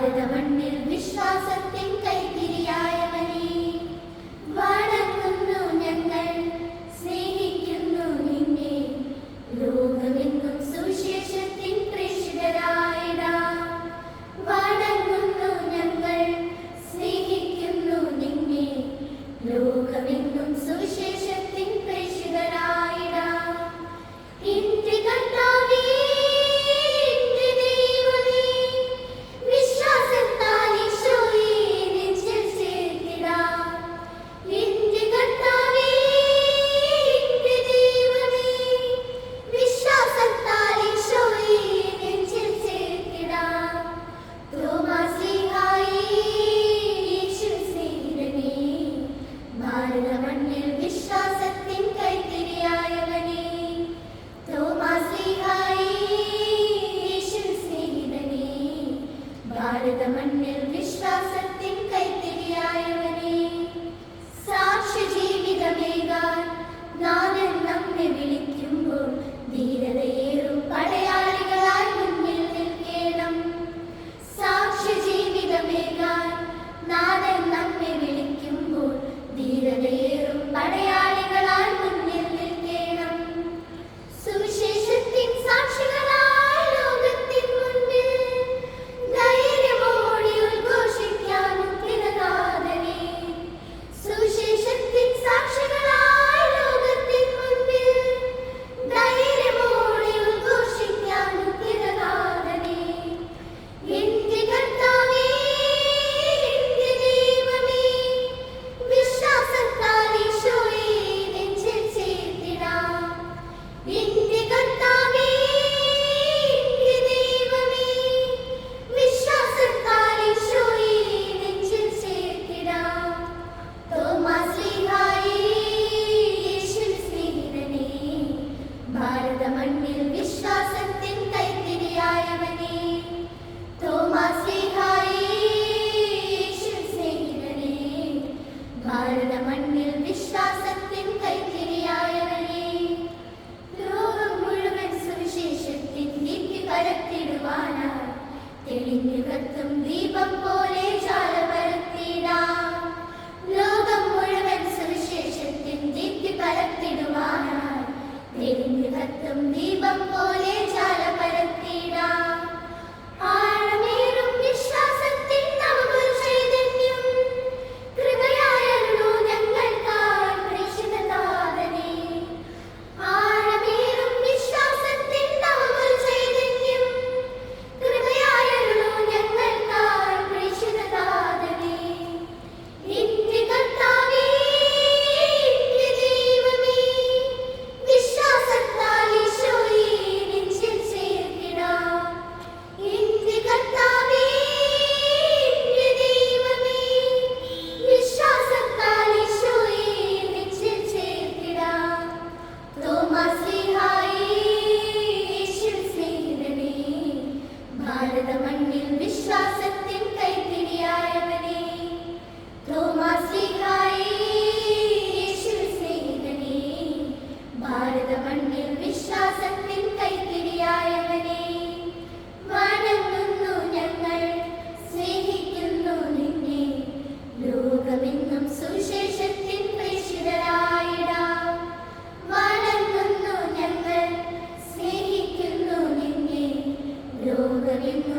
निर्विश्वासन्ति need any പരത്തിടുവാനായി തെളിഞ്ഞു കത്തും ദീപം പോലെ എന്നും സുശേഷത്തിൻ പ്രേഷിതരായിടാം വളർന്നു ഞങ്ങൾ സ്നേഹിക്കുന്നു നിന്നെ. ലോകമെന്ന്